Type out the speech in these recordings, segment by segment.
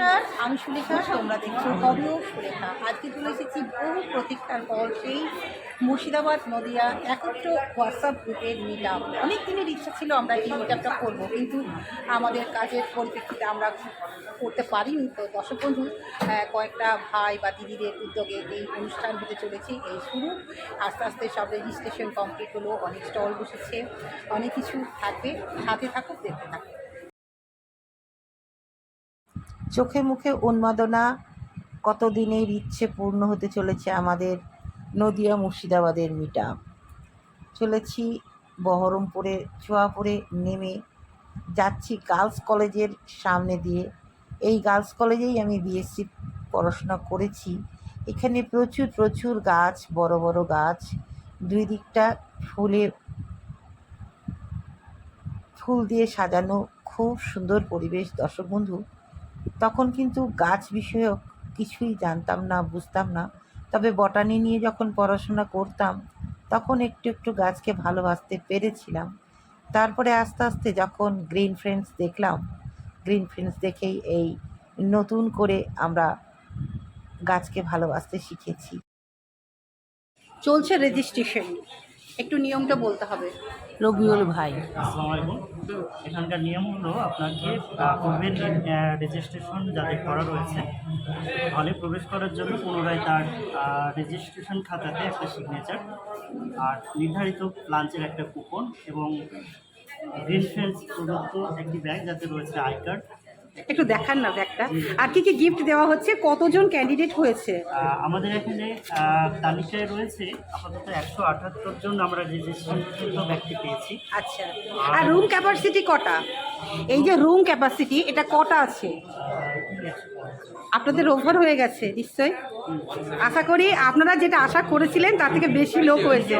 নমস্কার আমি সুলেখা তোমরা দেখছ কবিও সুলেখা। আজকে চলে এসেছি বহু প্রতীক্ষার পর সেই মুর্শিদাবাদ নদিয়া একত্র হোয়াটসঅ্যাপ গ্রুপের মিট আপ অনেক দিনের ইচ্ছা ছিল আমরা এই মিট আপটা করব, কিন্তু আমাদের কাজের পরিপ্রেক্ষিতে আমরা করতে পারিনি। তো দর্শক বন্ধু কয়েকটা ভাই বা দিদিদের উদ্যোগে এই অনুষ্ঠান হতে চলেছে, এই শুরু। আস্তে আস্তে সব রেজিস্ট্রেশন কমপ্লিট হলো, অনেক স্টল বসেছে, অনেক কিছু থাকবে। সাথে থাকুক, দেখতে থাকুক। চোখে মুখে উন্মাদনা কতদিনের ইচ্ছে পূর্ণ হতে চলেছে আমাদের নদিয়া মুর্শিদাবাদের মিটা। চলেছি বহরমপুরে, চুয়াপুরে নেমে যাচ্ছি গার্লস কলেজের সামনে দিয়ে। এই গার্লস কলেজেই আমি বিএসসি পড়াশোনা করেছি। এখানে প্রচুর প্রচুর গাছ, বড় বড় গাছ। দুই দিকটা ফুলে, ফুল দিয়ে সাজানো খুব সুন্দর পরিবেশ। দর্শক বন্ধু তখন কিন্তু গাছ বিষয়ক কিছুই জানতাম না বুঝতাম না। তবে বটানি নিয়ে যখন পড়াশোনা করতাম তখন একটু একটু গাছকে ভালোবাসতে পেরেছিলাম। তারপরে আস্তে আস্তে যখন গ্রিন ফ্রেন্ডস দেখলাম গ্রিন ফ্রেন্ডস দেখেই এই নতুন করে আমরা গাছকে ভালোবাসতে শিখেছি। চলছে রেজিস্ট্রেশন একটু নিয়মটা বলতে হবে। রবিউল ভাই। আলাইকুম এখানকার নিয়ম হলো আপনাকে পূর্বের রেজিস্ট্রেশন যাদের করা রয়েছে হলে প্রবেশ করার জন্য পুনরায় তার রেজিস্ট্রেশন খাতাতে একটা সিগনেচার আর নির্ধারিত লাঞ্চের একটা কুপন এবং ফ্রেন্ডস প্রদত্ত একটি ব্যাগ যাতে রয়েছে আই কার্ড। একটু দেখান না ব্যাগটা। আর কি কি গিফট দেওয়া হচ্ছে? কতজন ক্যান্ডিডেট হয়েছে? আমাদের এখানে তালিকায় রয়েছে আপাতত একশো আটাত্তর জন আমরা রেজিস্ট্রেশন ব্যক্তি পেয়েছি। আচ্ছা। আর রুম ক্যাপাসিটি কটা? এই যে রুম ক্যাপাসিটি এটা কটা আছে? আপনাদের ওভার হয়ে গেছে নিশ্চয় আশা করি আপনারা যেটা আশা করেছিলেন তার থেকে বেশি লোক হয়েছে।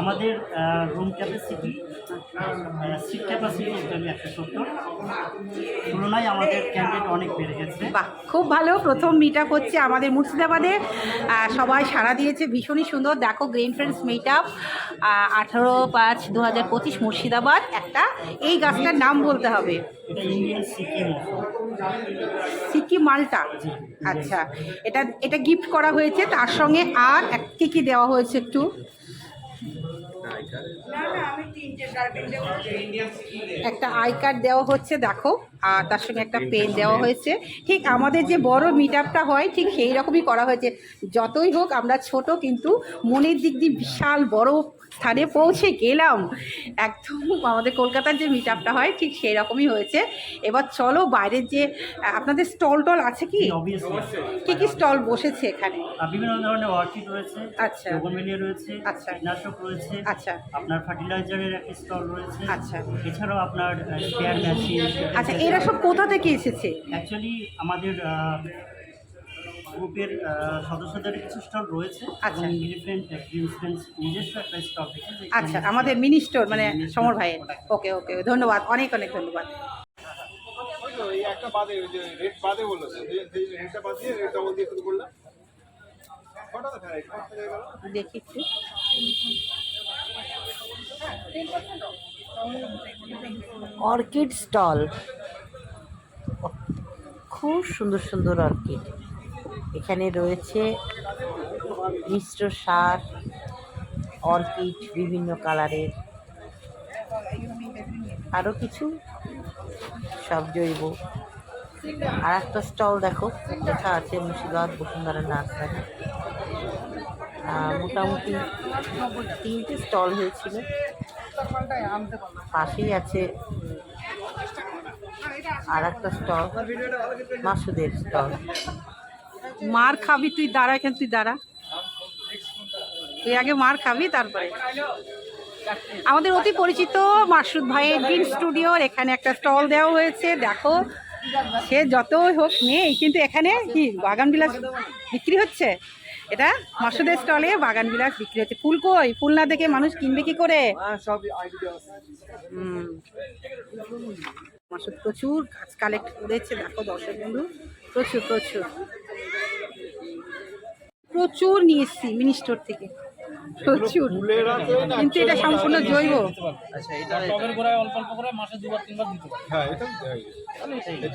আমাদের রুম ক্যাপাসিটি সিট ক্যাপাসিটি একশো সত্তর তুলনায় আমাদের ক্যান্ডিডেট অনেক বেড়ে গেছে। বাহ খুব ভালো। প্রথম মিট আপ হচ্ছে আমাদের মুর্শিদাবাদে। সবাই সাড়া দিয়েছে ভীষণই সুন্দর। দেখো গ্রিন ফ্রেন্ডস মিট আপ আঠারো পাঁচ দু হাজার পঁচিশ মুর্শিদাবাদ। একটা এই গাছটার নাম বলতে হবে। সিকিম সিকি মালটা। আচ্ছা এটা এটা গিফট করা হয়েছে, তার সঙ্গে আর এক- কি কি দেওয়া হয়েছে একটু? একটা আই কার্ড দেওয়া হচ্ছে, দেখো, আর তার সঙ্গে একটা পেন দেওয়া হয়েছে। ঠিক আমাদের যে বড় মিট হয়, ঠিক সেই রকমই করা হয়েছে। যতই হোক, আমরা ছোট, কিন্তু মনের দিক দিয়ে বিশাল বড় স্থানে পৌঁছে গেলাম একদম আমাদের কলকাতার যে মিট আপটা হয় ঠিক সেই রকমই হয়েছে এবার চলো বাইরের যে আপনাদের স্টল টল আছে কি কি কি স্টল বসেছে এখানে বিভিন্ন ধরনের অর্কিড রয়েছে আচ্ছা। রোগনভেলিয়া রয়েছে আচ্ছা। কীটনাশক রয়েছে আচ্ছা। আপনার ফার্টিলাইজারের একটা স্টল রয়েছে আচ্ছা। এছাড়াও আপনার স্পেয়ার মেশিন আচ্ছা এরা সব কোথা থেকে এসেছে অ্যাকচুয়ালি আমাদের গ্রুপের সদস্যদের কিছু স্টল রয়েছে আচ্ছা। নিজস্ব একটা স্টল আচ্ছা আমাদের মিনি স্টোর মানে সমর ভাইয়ের। ওকে ওকে ধন্যবাদ অনেক অনেক ধন্যবাদ। একটা বাদে ওই রেট বাদে বলল তো যে যে রেটটা বাদ দিয়ে রেট ডবল দিয়ে শুরু করলাম কটা দেখা হয়ে একটু। Orchid stall. খুব সুন্দর সুন্দর অর্কিড। এখানে রয়েছে মিশ্র সার অর্কিড বিভিন্ন কালারের। আরও কিছু? সব জৈব। আর একটা স্টল দেখো লেখা আছে? মুর্শিদাবাদ, বসুন্ধরা নার্সারি। মোটামুটি তিনটে স্টল হয়েছিল। পাশেই আছে আর একটা স্টল, মাসুদের স্টল। মার খাবি তুই দাঁড়া এখানে তুই দাঁড়া। তুই আগে মার খাবি তারপরে। আমাদের অতি পরিচিত মাসুদ ভাইয়ের গ্রিন স্টুডিওর এখানে একটা স্টল দেওয়া হয়েছে দেখো। সে যতই হোক নেই কিন্তু এখানে কি বাগান বিলাস বিক্রি হচ্ছে? এটা মাসুদের স্টলে বাগান বিলাস বিক্রি হচ্ছে। ফুল কই? ফুল না দেখে মানুষ কিনবে কি করে? হুম। মাসুদ প্রচুর গাছ কালেক্ট করেছে দেখো দর্শক বন্ধু। প্রচুর প্রচুর। প্রচুর নিয়ে এসছি মিনি স্টোর থেকে। প্রচুর। কিন্তু এটা সম্পূর্ণ জৈব। টবের গোড়ায় অল্প অল্প করে মাসে দুবার তিনবার দিতে পারো। হ্যাঁ এটা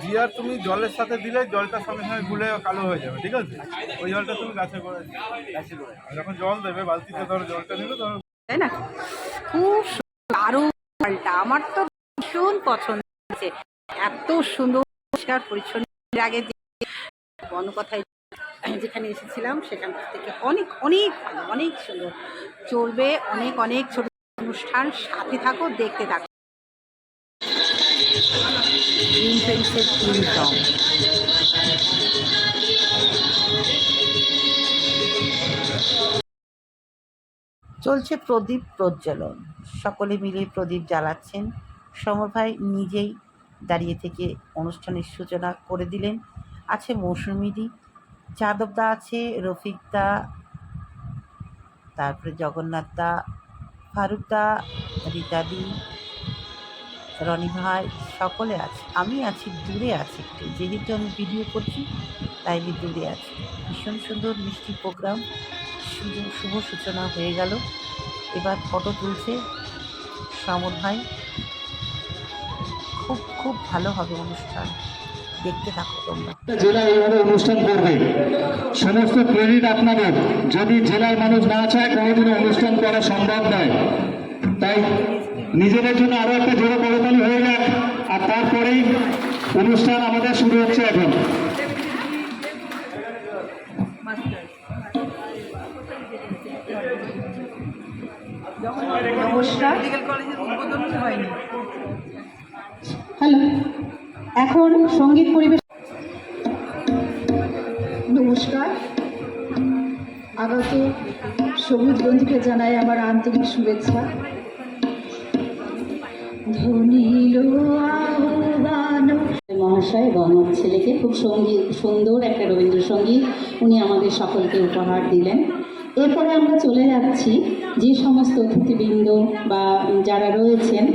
জিয়ার তুমি জলের সাথে দিলে জলটা সঙ্গে সঙ্গে গুলে কালো হয়ে যাবে ঠিক আছে? ওই জলটা তুমি গাছে করে যখন জল দেবে বালতিতে ধরো জলটা নিলে তখন তাই না? খুব দারুণ ফলটা আমার তো ভীষণ পছন্দ হয়েছে। এত সুন্দর পরিষ্কার পরিচ্ছন্ন। আগে যে বনকথায় যেখানে এসেছিলাম, সেখান থেকে অনেক অনেক ভালো, অনেক সুন্দর। চলবে অনেক অনেক ছোট অনুষ্ঠান। সাথে থাকো, দেখতে থাকো। থিম চলছে প্রদীপ প্রজ্বলন। সকলে মিলে প্রদীপ জ্বালাচ্ছেন। সমর ভাই নিজেই দাঁড়িয়ে থেকে অনুষ্ঠানের সূচনা করে দিলেন। আছে মৌসুমিদি, যাদবদা আছে রফিকদা, তারপরে জগন্নাথদা, ফারুকদা, রীতাদি রনি ভাই সকলে আছে। আমি আছি, দূরে আছি একটু। যেহেতু আমি ভিডিও করছি, তাই আমি দূরে আছি। ভীষণ সুন্দর মিষ্টি প্রোগ্রাম। শুভ সূচনা হয়ে গেল। এবার ফটো তুলছে সমর ভাই। খুব খুব ভালো হবে অনুষ্ঠান। দেখতে থাকো তোমরা। জেলা এইভাবে অনুষ্ঠান করবে। সমস্ত ক্রেডিট আপনাদের। যদি জেলার মানুষ না চায় কোনোদিনও অনুষ্ঠান করা সম্ভব নয়। তাই নিজেদের জন্য আরও একটা জোরে করতালি হয়ে যাক। আর তারপরেই অনুষ্ঠান আমাদের শুরু হচ্ছে এখন। নমস্কার। হ্যালো এখন সংগীত পরিবেশ নমস্কার। আগত সবুজ বন্ধুকে জানাই আমার আন্তরিক শুভেচ্ছা। ধনিল মহাশয় এবং আমার ছেলেকে খুব সংগীত সুন্দর একটা রবীন্দ্রসঙ্গীত উনি আমাদের সকলকে উপহার দিলেন। এরপরে আমরা চলে যাচ্ছি যে সমস্ত অতিথিবৃন্দ বা যারা রয়েছেন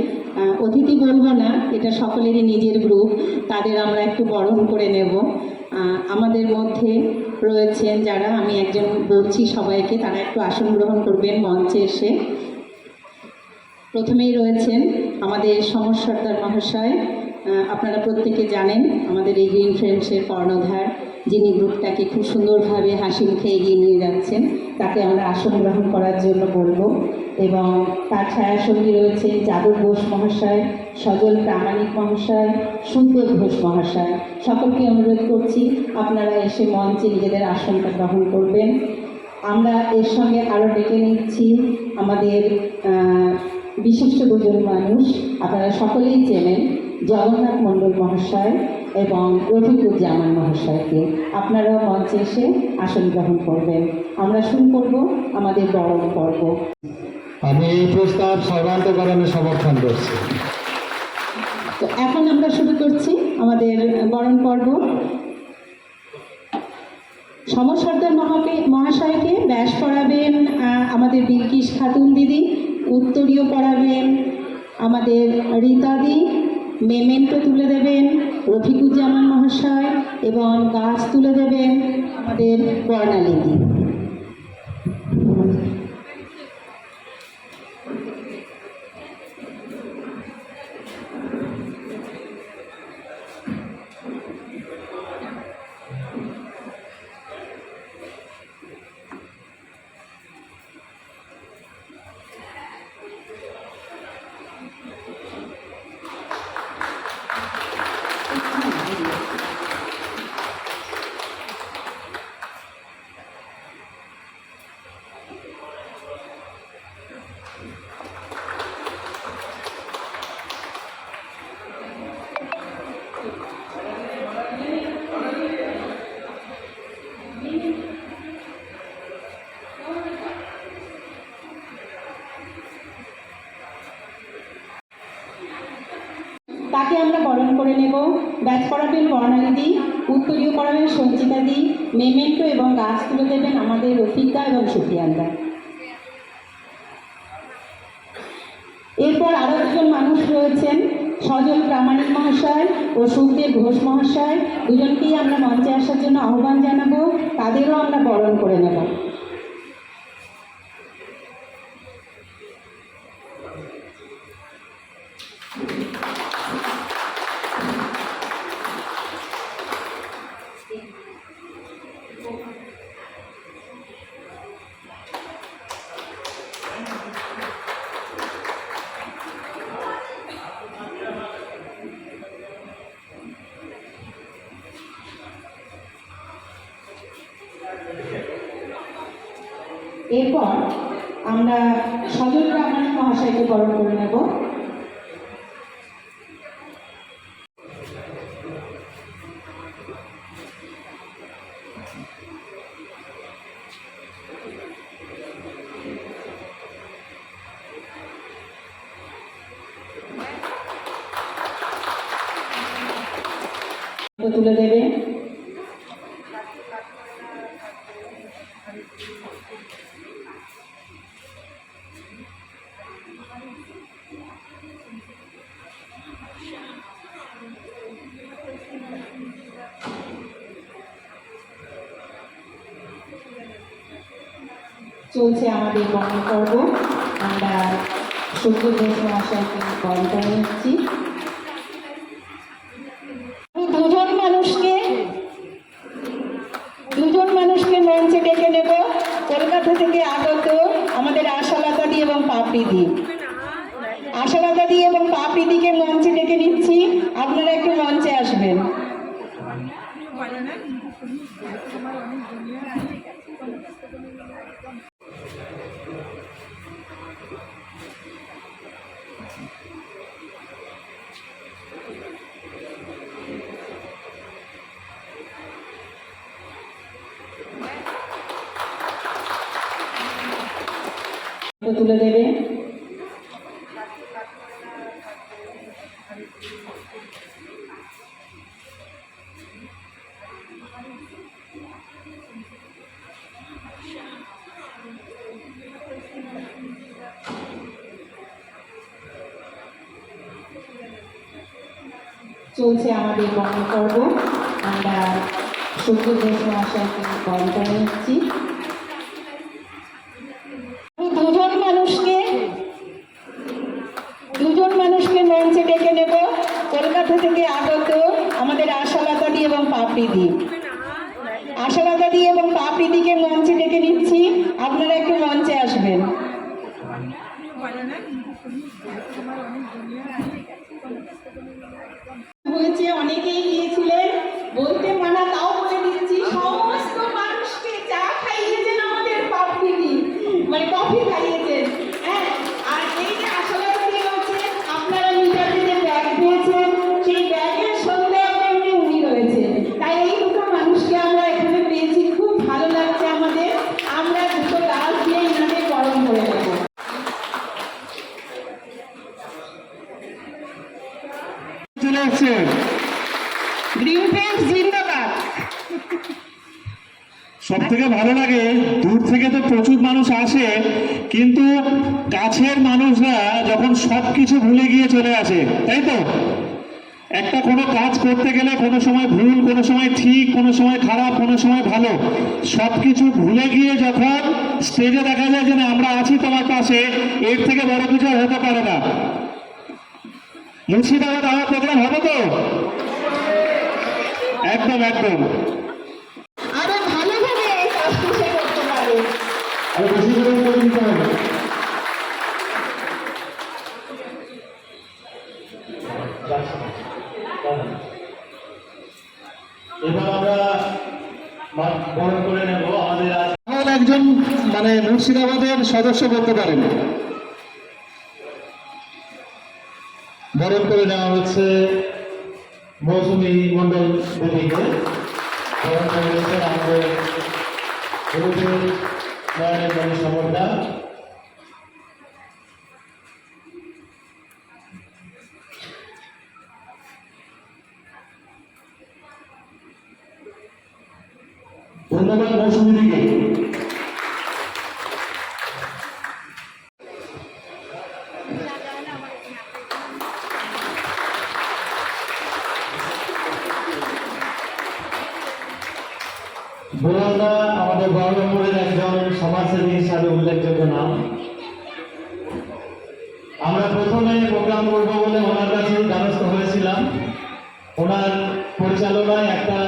অতিথি বলব না, এটা সকলেরই নিজের গ্রুপ, তাদের আমরা একটু বরণ করে নেব। আমাদের মধ্যে রয়েছেন যারা, আমি একজন বলছি সবাইকে, তারা একটু আসন গ্রহণ করবেন মঞ্চে এসে। প্রথমেই রয়েছেন আমাদের সমর সর্দার মহাশয়। আপনারা প্রত্যেকে জানেন, আমাদের এই গ্রিন ফ্রেন্ডসের কর্ণধার। যিনি গ্রুপটাকে খুব সুন্দরভাবে হাসি মুখে এগিয়ে নিয়ে যাচ্ছেন, তাকে আমরা আসন গ্রহণ করার জন্য বলব। এবং তার ছায়াসঙ্গী রয়েছে যাদব ঘোষ মহাশয়, সজল প্রামাণিক মহাশয় সুন্দর ঘোষ মহাশয়। সকলকে অনুরোধ করছি, আপনারা এসে মঞ্চে নিজেদের আসনটা গ্রহণ করবেন। আমরা এর সঙ্গে আরও ডেকে নিচ্ছি আমাদের বিশিষ্ট দুজন মানুষ। আপনারা সকলেই চেনেন জগন্নাথ মণ্ডল মহাশয়। এবং রফিকুজ্জামান মহাশয়কে। আপনারাও মঞ্চে এসে আসন গ্রহণ করবেন। আমরা শুরু করব আমাদের বরণ পর্ব। আমি এই প্রস্তাব সর্বান্তকরণে সমর্থন করছি। তো এখন আমরা শুরু করছি আমাদের বরণ পর্ব। সমর সর্দার মহাকে মহাশয়কে ব্যাস পড়াবেন আমাদের বিলকিস খাতুন দিদি উত্তরীয় পড়াবেন আমাদের রীতাদি মেমেন্টো তুলে দেবেন রফিকুজ্জামান মহাশয় এবং গাছ তুলে দেবেন আমাদের বর্ণালীদি করে নেব। ব্যাচ করাবেন বর্ণালীদি উত্তরীয় করাবেন সঞ্চিতাদি মেমেন্টো এবং গাছ তুলে দেবেন আমাদের রফিকদা এবং সুফিয়ানদা এরপর আরও দুজন মানুষ রয়েছেন, সজল প্রামাণিক মহাশয় ও সুখদেব ঘোষ মহাশয়। দুজনকেই আমরা মঞ্চে আসার জন্য আহ্বান জানাব, তাদেরও আমরা বরণ করে নেব। তুলে দেবে। চলছে আমাদের বর্ণ পর্ব। আমরা সূর্য ঘোষ মহাশয়কে করে নিচ্ছি। তুলে দেবে চলছে আমাদের বর্ণ পর্ব। আমরা সূর্য ঘোষ মহাশয়কে বরণ করে নিচ্ছি দুজন মানুষকে দুজন মানুষকে মঞ্চে ডেকে নেব কলকাতা থেকে আগত আমাদের আশালতা দি এবং পাপড়ি দি আশালতা দি এবং পাপড়ি দিকে মঞ্চে ডেকে নিচ্ছি আপনারা একটু মঞ্চে আসবেন হয়েছে অনেকেই গিয়েছিলেন বলতে মানা তাও বলে দিচ্ছি সমস্ত মানুষকে চা খাইয়েছেন আমাদের পাপড়ি মানে কফি খাইয়েছেন হ্যাঁ আর এই যে আসলে কি হচ্ছে আপনারা মিটারে যে ব্যাগ দিয়েছেন সেই ব্যাগের সঙ্গে আমরা উনি উনি রয়েছেন তাই এই দুটো মানুষকে আমরা এখানে পেয়েছি খুব ভালো লাগছে আমাদের আমরা দুটো গাছ দিয়ে ইনাদের গরম করে দেবো চলে এসছে গ্রিন ফ্রেন্ডস জিন্দাবাদ সব থেকে ভালো লাগে দূর থেকে তো প্রচুর মানুষ আসে কিন্তু কাছের মানুষরা যখন সব কিছু ভুলে গিয়ে চলে আসে, তাই তো? একটা কোনো কাজ করতে গেলে কোনো সময় ভুল, কোনো সময় ঠিক, কোনো সময় খারাপ, কোনো সময় ভালো। সব কিছু ভুলে গিয়ে যখন স্টেজে দেখা যায় যে না, আমরা আছি তোমার পাশে, এর থেকে বড় কিছু হতে পারে না। মুর্শিদাবাদ আমার প্রোগ্রাম হবে তো? একদম একদম আরও ভালোভাবে এই কাজটি সে করতে পারে আরও বেশি করে করে দিতে হবে এবার আমরা মা- বরণ করে নেব আমাদের আজ- এখন একজন মানে মুর্শিদাবাদের সদস্য করতে পারেন। বরণ করে নেওয়া হচ্ছে মৌসুমী মন্ডল দেবীকে। বরণ করে আমাদের ধন্যবাদ মৌসুমী দিকে ওনার পরিচালনায় একটা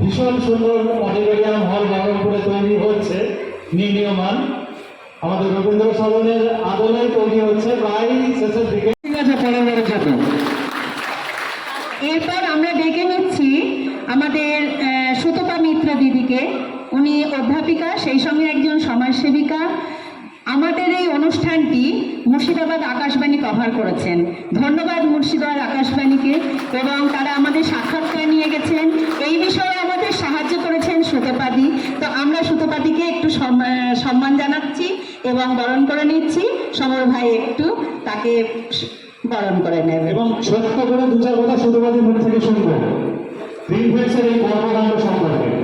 ভীষণ সুন্দর অডিটোরিয়াম হল বহরমপুরে তৈরি হচ্ছে, নির্মীয়মান। আমাদের রবীন্দ্র সদনের আদলে তৈরি হচ্ছে, প্রায় শেষের দিকে। এরপর আমরা ডেকে নিচ্ছি আমাদের সুতপা মিত্র দিদিকে। উনি অধ্যাপিকা, সেই সঙ্গে একজন সমাজসেবিকা আমাদের এই অনুষ্ঠানটি মুর্শিদাবাদ আকাশবাণী কভার করেছেন। ধন্যবাদ মুর্শিদাবাদ আকাশবাণীকে এবং তারা আমাদের সাক্ষাৎকার নিয়ে গেছেন। এই বিষয়ে আমাদের সাহায্য করেছেন সুতোপাদি। তো আমরা সুতোপাদিকে একটু সম্মা- সম্মান জানাচ্ছি এবং বরণ করে নিচ্ছি। সমর ভাই একটু তাকে বরণ করে নেবে এবং ছোট্ট করে দু চার কথা সুতোবাদীর মুখ থেকে শুনব। গ্রিনফিল্ডসের এই কর্মকাণ্ড সম্পর্কে।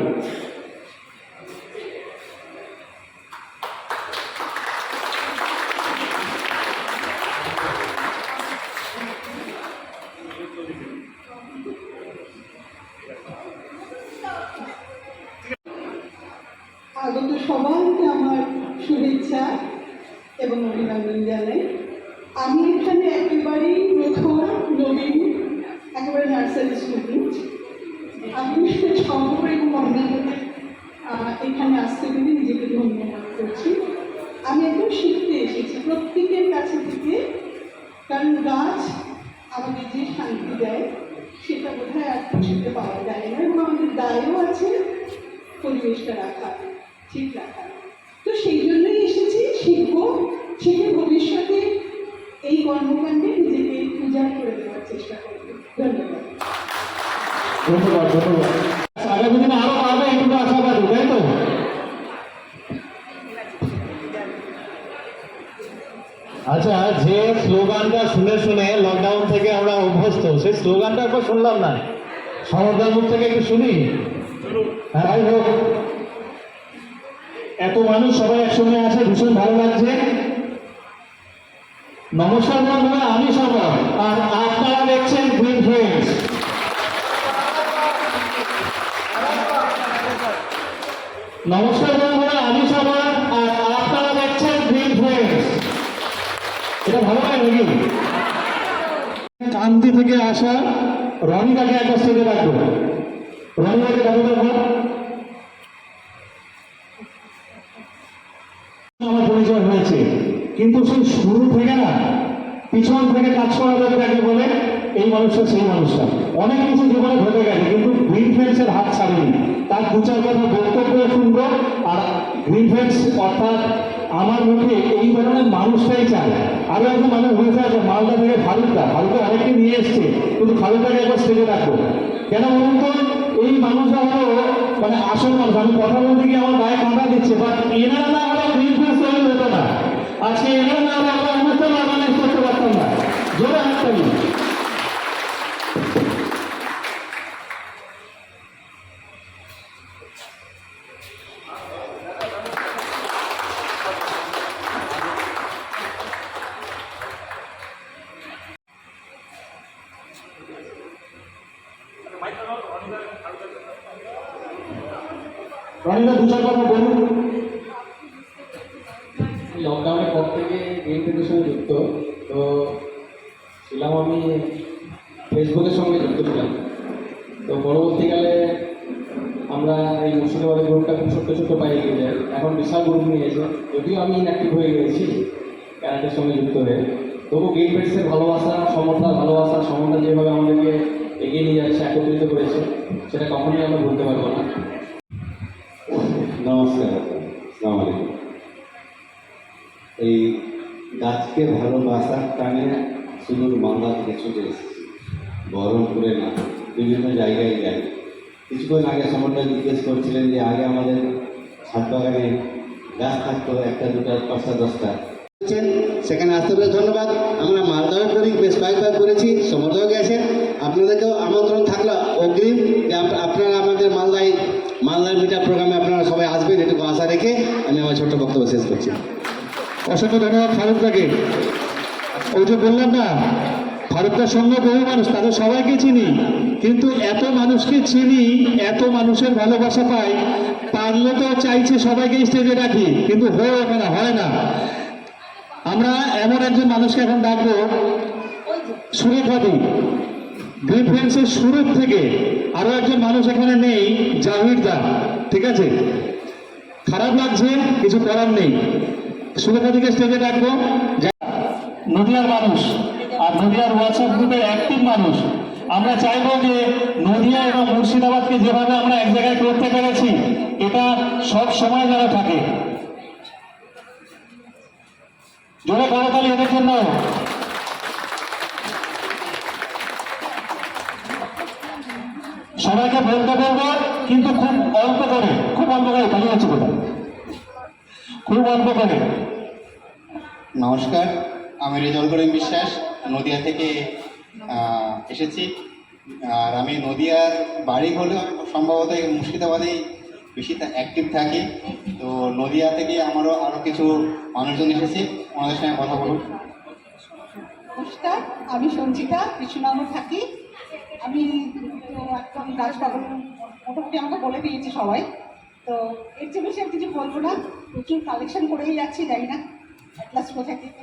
পাওয়া যায় না এবং আমাদের দায়ও আছে পরিবেশটা রাখা, ঠিক রাখা। তো সেই জন্যই এসেছি শিখে ভবিষ্যতে এই কর্মকাণ্ডে নিজেকে পূজা করে দেওয়ার চেষ্টা ধন্যবাদ। ধন্যবাদ আরও তো? আচ্ছা যে স্লোগানটা শুনে শুনে লকডাউন থেকে আমরা অভ্যস্ত, সেই স্লোগানটা একবার শুনলাম না? সমর্দার মুখ থেকে একটু শুনি। হ্যাঁ যাই হোক। এত মানুষ সবাই একসঙ্গে আছে, ভীষণ ভালো লাগছে। নমস্কার বন্ধুরা, আমি সবার। আর আপনারা দেখছেন গ্রিন ফ্রেন্ডস নমস্কার বন্ধুরা, আমি সবার। আর আপনারা দেখছেন গ্রিন ফ্রেন্ডস এটা ভালো লাগে নাকি? থেকে আসা। রনিদাকে একটা স্টেজে রাখব রনিদাকে ডাকবো দেখো আমার পরিচয় হয়েছে। কিন্তু সেই শুরু থেকে না, পিছন থেকে কাজ করা যাবে তাকে বলে এই মানুষটা, সেই মানুষটা। অনেক কিছু জীবনে ঘটে গেছে, কিন্তু গ্রিন হাত ছাড়েনি। তার দু চার কথা বক্তব্য শুনব আর ফ্রেন্ডস অর্থাৎ আমার মুখে এই ধরনের মানুষটাই চাই আরও একজন মানুষ বলতে আছে মালদা থেকে ফালুদা ফালুদা অনেককে নিয়ে এসছে, কিন্তু ফালুদাকে একবার স্টেজে রাখব কেন বলুন তো, এই মানুষরা হলো মানে আসল মানুষ। আমি কথা বলতে গিয়ে আমার গায়ে কাঁটা দিচ্ছে বাট এনারা না হলে ফ্রেন্ডস তৈরি হতো না। আজকে এনারা না হলে আমরা অনুষ্ঠান করতে পারতাম না। জোরে হাত ফেসবুকের সঙ্গে যুক্ত ছিলাম। তো পরবর্তীকালে আমরা এই মুর্শিদাবাদের গ্রুপটা খুব ছোট্ট ছোট্ট পাই এগিয়ে যায়। এখন বিশাল গ্রুপ নিয়ে গেছে যদিও আমি ইনঅ্যাক্টিভ হয়ে গেছি ক্যারাটের সঙ্গে যুক্ত হয়ে, তবু গেম ফেডসের ভালোবাসা সমর্থা ভালোবাসা সমর্থা যেভাবে আমাদেরকে এগিয়ে নিয়ে যাচ্ছে, একত্রিত করেছে, সেটা কখনোই আমরা ভুলতে পারব না। নমস্কার, আসসালামু আলাইকুম। এই গাছকে ভালোবাসার টানে সুদূর মালদা থেকে ছুটে এসেছি বহরমপুরে না বিভিন্ন জায়গায় যাই কিছুক্ষণ আগে সমর্থন জিজ্ঞেস করছিলেন যে আগে আমাদের ছাদ বাগানে গাছ থাকতো একটা দুটা পাঁচটা দশটা। সেখানে আসতে পেরে ধন্যবাদ। আমরা মালদাও করি বেশ কয়েকবার করেছি সমর্থক গেছেন। আপনাদেরকেও আমন্ত্রণ থাকল অগ্রিম যে আপনারা আমাদের মালদায় মালদার মিটার প্রোগ্রামে আপনারা সবাই আসবেন এটুকু আশা রেখে আমি আমার ছোট্ট বক্তব্য শেষ করছি। অসংখ্য ধন্যবাদ ফারুকদাকে ওই যে বললাম না ফারুকদার সঙ্গে বহু মানুষ, তাদের সবাইকে চিনি। কিন্তু এত মানুষকে চিনি, এত মানুষের ভালোবাসা পাই পারলে তো চাইছে সবাইকে স্টেজে রাখি কিন্তু হয়ে ওঠে না, হয় না। আমরা এমন একজন মানুষকে এখন ডাকবো সুরেখাদি গ্রিন ফ্রেন্ডসের শুরুর থেকে আরও একজন মানুষ এখানে নেই, জাহির দা, ঠিক আছে? খারাপ লাগছে, কিছু করার নেই। সুলেখাদিকে স্টেজে ডাকবো নদিয়ার মানুষ। আর নদিয়ার হোয়াটসঅ্যাপ গ্রুপের অ্যাক্টিভ মানুষ। আমরা চাইব যে নদিয়া এবং মুর্শিদাবাদকে যেভাবে আমরা এক জায়গায় করতে পেরেছি, এটা সব সময় যেন থাকে। জোরে করতালি এদের জন্য। সবাইকে বলতে বলব কিন্তু খুব অল্প করে, খুব অল্প করে দাঁড়িয়ে আছে কোথায়? খুব অল্প করে। নমস্কার, আমি রেজল করিম বিশ্বাস। নদিয়া থেকে এসেছি। আর আমি নদিয়ার বাড়ি হলেও আমি সম্ভবত মুর্শিদাবাদেই বেশি অ্যাক্টিভ থাকি। তো নদিয়া থেকে আমারও আরও কিছু মানুষজন এসেছে, ওনাদের সঙ্গে কথা বলুন। নমস্কার, আমি সঞ্চিতা কৃষ্ণনগর থাকি। আমি একদম গাছ পাগল মোটামুটি আমাকে বলে দিয়েছে সবাই। তো এর চেয়ে বেশি আর কিছু বলব না, প্রচুর কালেকশন করেই যাচ্ছি, জানি না অ্যাটলাস কোথা থেকে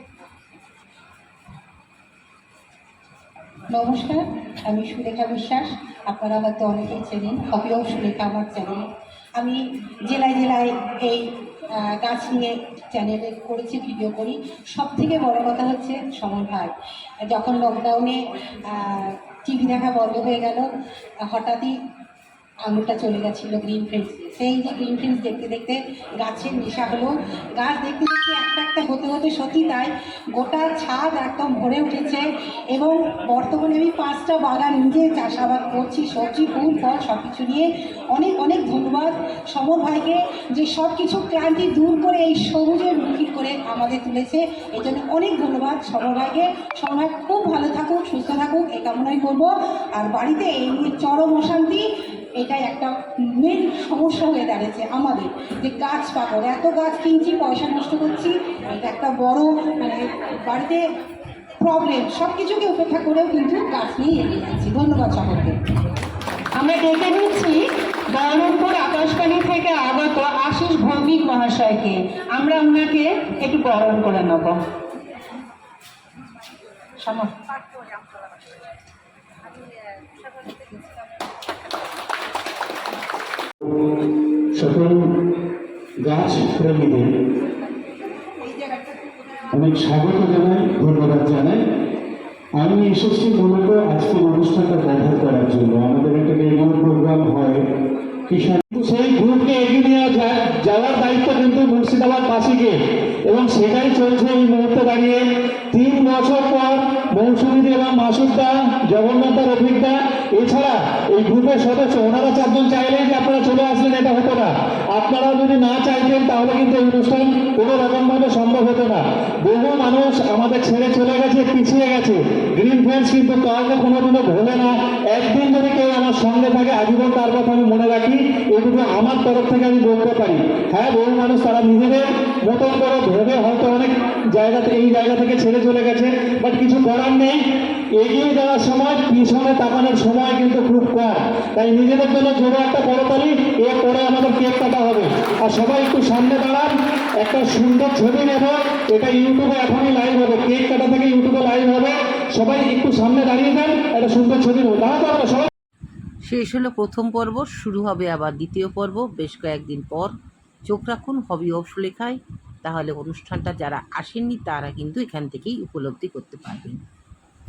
নমস্কার, আমি সুলেখা বিশ্বাস। আপনারা হয়তো অনেকেই চেনেন হবিও সুলেখা আমার চ্যানেল আমি জেলায় জেলায় এই গাছ নিয়ে চ্যানেলে করেছি ভিডিও করি। সব থেকে বড় কথা হচ্ছে সময় ভাই যখন লকডাউনে টিভি দেখা বন্ধ হয়ে গেল, হঠাৎই আঙুলটা চলে গেছিল গ্রিন ফ্রেন্ডস সেই যে গ্রিন ফ্রেন্ডস দেখতে দেখতে গাছের নেশা হলো। গাছ দেখতে দেখতে একটা একটা হতে হতে সত্যি তাই গোটা ছাদ একদম ভরে উঠেছে এবং বর্তমানে আমি পাঁচটা বাগান নিজে চাষাবাদ করছি, সবজি, ফুল, ফল সব কিছু নিয়ে। অনেক অনেক ধন্যবাদ। সমর ভাইকে যে সব কিছু ক্লান্তি দূর করে এই সবুজের মুখী করে আমাদের তুলেছে এই জন্য অনেক ধন্যবাদ সমর ভাইকে। সমর ভাই, খুব ভালো থাকুক, সুস্থ থাকুক এই কামনাই করব। আর বাড়িতে এই নিয়ে চরম অশান্তি এটাই একটা মেন সমস্যা হয়ে দাঁড়িয়েছে আমাদের যে গাছ পাগল এত গাছ কিনছি পয়সা নষ্ট করছি এটা একটা বড় মানে বাড়িতে প্রবলেম সব কিছুকে উপেক্ষা করেও কিন্তু গাছ নিয়ে এগিয়ে যাচ্ছি। ধন্যবাদ সকলকে। আমরা ডেকে নিচ্ছি বহরমপুর আকাশবাণী থেকে আগত আশিস ভৌমিক মহাশয়কে। আমরা ওনাকে একটু বরণ করে নেব। সকল গাছ প্রেমীদের অনেক স্বাগত জানাই, ধন্যবাদ জানাই। আমি এসেছি মূলত আজকের অনুষ্ঠানটা ব্যবহার করার জন্য। আমাদের একটা রেডিও প্রোগ্রাম হয়। কিষাণ সেই গ্রুপকে এগিয়ে নিয়ে যাওয়ার দায়িত্ব কিন্তু মুর্শিদাবাদ বাসীকে। এবং সেটাই চলছে এই মুহূর্তে দাঁড়িয়ে। তিন বছর পর মৌসুমীদি এবং মাসুদদা জগন্নাথ রফিকদা, এছাড়া এই গ্রুপের সদস্য, ওনারা চারজন চাইলেই যে আপনারা চলে আসলেন, এটা হতো না। আপনারা যদি না চাইতেন, তাহলে কিন্তু এই অনুষ্ঠান কোনো রকমভাবে সম্ভব হতো না। বহু মানুষ আমাদের ছেড়ে চলে গেছে, পিছিয়ে গেছে। গ্রিন ফ্রেন্ডস কিন্তু কাউকে কোনোদিনও ভোলে না। একদিন যদি কেউ আমার সঙ্গে থাকে, আজীবন তার কথা আমি মনে রাখি। এটুকু আমার তরফ থেকে আমি বলতে পারি। হ্যাঁ বহু মানুষ তারা নিজেদের মতন করে ভেবে হয়তো অনেক জায়গা এই জায়গা থেকে ছেড়ে চলে গেছে বাট কিছু করার নেই। এগিয়ে যাওয়ার সময়, পিছনে তাকানোর সময় কিন্তু খুব কম। তাই নিজেদের জন্য জোরে একটা করতালি এরপরে আমাদের কেক কাটা হবে। আর সবাই একটু সামনে দাঁড়ান, একটা সুন্দর ছবি নেব। এটা ইউটিউবে এখনই লাইভ হবে। কেক কাটা থেকে ইউটিউবে লাইভ হবে। সবাই একটু সামনে দাঁড়িয়ে দেন একটা সুন্দর ছবি নেব। দাঁড়াতে হবে সবাই। শেষ হলো প্রথম পর্ব, শুরু হবে আবার দ্বিতীয় পর্ব। বেশ কয়েকদিন পর। চোখ রাখুন হবি অফ লেখায়। তাহলে অনুষ্ঠানটা যারা আসেননি তারা কিন্তু এখান থেকেই উপলব্ধি করতে পারবেন।